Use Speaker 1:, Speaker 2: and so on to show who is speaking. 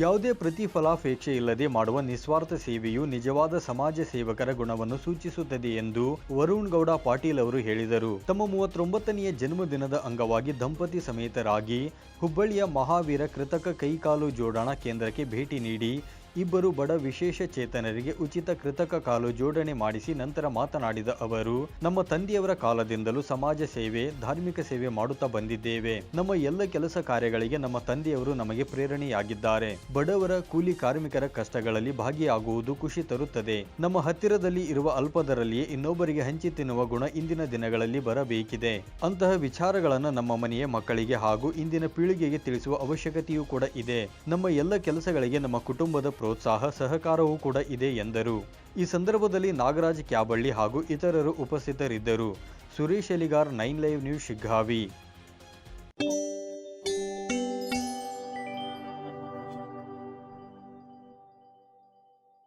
Speaker 1: ಯಾವುದೇ ಪ್ರತಿಫಲಾಪೇಕ್ಷೆ ಇಲ್ಲದೆ ಮಾಡುವ ನಿಸ್ವಾರ್ಥ ಸೇವೆಯು ನಿಜವಾದ ಸಮಾಜ ಸೇವಕರ ಗುಣವನ್ನು ಸೂಚಿಸುತ್ತದೆ ಎಂದು ವರುಣ್ ಗೌಡ ಪಾಟೀಲ್ ಅವರು ಹೇಳಿದರು. ತಮ್ಮ ಮೂವತ್ತೊಂಬತ್ತನೆಯ ಜನ್ಮದಿನದ ಅಂಗವಾಗಿ ದಂಪತಿ ಸಮೇತರಾಗಿ ಹುಬ್ಬಳ್ಳಿಯ ಮಹಾವೀರ ಕೃತಕ ಕೈಕಾಲು ಜೋಡಣಾ ಕೇಂದ್ರಕ್ಕೆ ಭೇಟಿ ನೀಡಿ ಇಬ್ಬರು ಬಡ ವಿಶೇಷ ಚೇತನರಿಗೆ ಉಚಿತ ಕೃತಕ ಕಾಲು ಜೋಡಣೆ ಮಾಡಿಸಿ ನಂತರ ಮಾತನಾಡಿದ ಅವರು, ನಮ್ಮ ತಂದೆಯವರ ಕಾಲದಿಂದಲೂ ಸಮಾಜ ಸೇವೆ, ಧಾರ್ಮಿಕ ಸೇವೆ ಮಾಡುತ್ತಾ ಬಂದಿದ್ದೇವೆ. ನಮ್ಮ ಎಲ್ಲ ಕೆಲಸ ಕಾರ್ಯಗಳಿಗೆ ನಮ್ಮ ತಂದೆಯವರು ನಮಗೆ ಪ್ರೇರಣೆಯಾಗಿದ್ದಾರೆ. ಬಡವರ ಕೂಲಿ ಕಾರ್ಮಿಕರ ಕಷ್ಟಗಳಲ್ಲಿ ಭಾಗಿಯಾಗುವುದು ಖುಷಿ ತರುತ್ತದೆ. ನಮ್ಮ ಹತ್ತಿರದಲ್ಲಿ ಇರುವ ಅಲ್ಪದರಲ್ಲಿಯೇ ಇನ್ನೊಬ್ಬರಿಗೆ ಹಂಚಿ ತಿನ್ನುವ ಗುಣ ಇಂದಿನ ದಿನಗಳಲ್ಲಿ ಬರಬೇಕಿದೆ. ಅಂತಹ ವಿಚಾರಗಳನ್ನು ನಮ್ಮ ಮನೆಯ ಮಕ್ಕಳಿಗೆ ಹಾಗೂ ಇಂದಿನ ಪೀಳಿಗೆಗೆ ತಿಳಿಸುವ ಅವಶ್ಯಕತೆಯೂ ಕೂಡ ಇದೆ. ನಮ್ಮ ಎಲ್ಲ ಕೆಲಸಗಳಿಗೆ ನಮ್ಮ ಕುಟುಂಬದ ಪ್ರೋತ್ಸಾಹ ಸಹಕಾರವೂ ಕೂಡ ಇದೆ ಎಂದರು. ಈ ಸಂದರ್ಭದಲ್ಲಿ ನಾಗರಾಜ್ ಕ್ಯಾಬಳ್ಳಿ ಹಾಗೂ ಇತರರು ಉಪಸ್ಥಿತರಿದ್ದರು. Suresh Eligar, nine live news, Shiggavi.